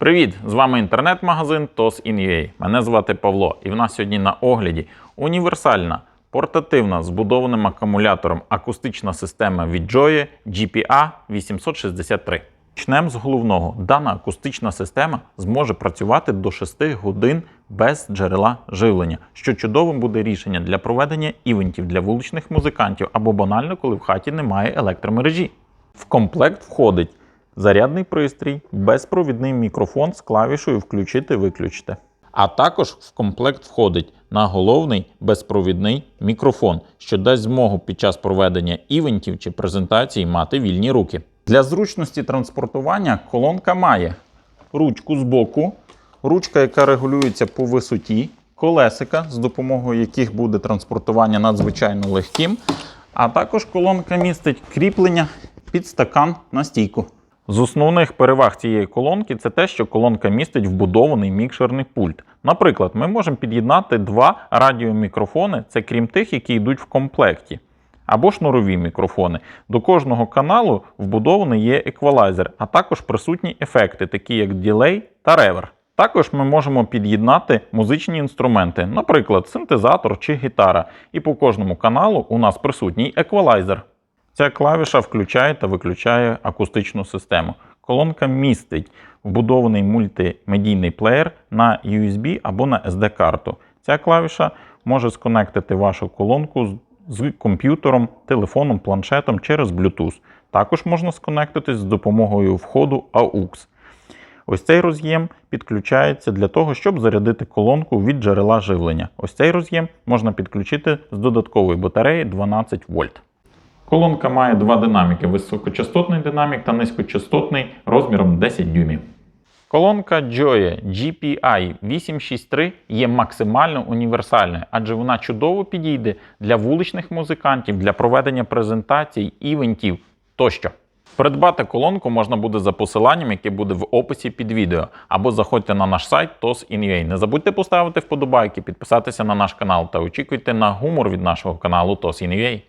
Привіт! З вами інтернет-магазин TOS.in.ua. Мене звати Павло, і в нас сьогодні на огляді універсальна, портативна, з будованим акумулятором акустична система від Joy GPA 863. Почнемо з головного. Дана акустична система зможе працювати до 6 годин без джерела живлення, що чудовим буде рішення для проведення івентів для вуличних музикантів або банально, коли в хаті немає електромережі. В комплект входить зарядний пристрій, безпровідний мікрофон з клавішою включити-виключити. А також в комплект входить наголовний безпровідний мікрофон, що дасть змогу під час проведення івентів чи презентацій мати вільні руки. Для зручності транспортування колонка має ручку з боку, ручка, яка регулюється по висоті, колесика, з допомогою яких буде транспортування надзвичайно легким. А також колонка містить кріплення під стакан на стійку. З основних переваг цієї колонки це те, що колонка містить вбудований мікшерний пульт. Наприклад, ми можемо під'єднати два радіомікрофони, це крім тих, які йдуть в комплекті, або шнурові мікрофони. До кожного каналу вбудований є еквалайзер, а також присутні ефекти, такі як ділей та ревер. Також ми можемо під'єднати музичні інструменти, наприклад, синтезатор чи гітара. І по кожному каналу у нас присутній еквалайзер. Ця клавіша включає та виключає акустичну систему. Колонка містить вбудований мультимедійний плеєр на USB або на SD-карту. Ця клавіша може сконектити вашу колонку з- комп'ютером, телефоном, планшетом через Bluetooth. Також можна сконектитись з допомогою входу AUX. Ось цей роз'єм підключається для того, щоб зарядити колонку від джерела живлення. Ось цей роз'єм можна підключити з додаткової батареї 12 вольт. Колонка має два динаміки: високочастотний динамік та низькочастотний розміром 10 дюймів. Колонка Joy GPI 863 є максимально універсальною, адже вона чудово підійде для вуличних музикантів, для проведення презентацій, івентів тощо. Придбати колонку можна буде за посиланням, яке буде в описі під відео, або заходьте на наш сайт TOS.in.ua. Не забудьте поставити вподобайки, підписатися на наш канал та очікуйте на гумор від нашого каналу TOS.in.ua.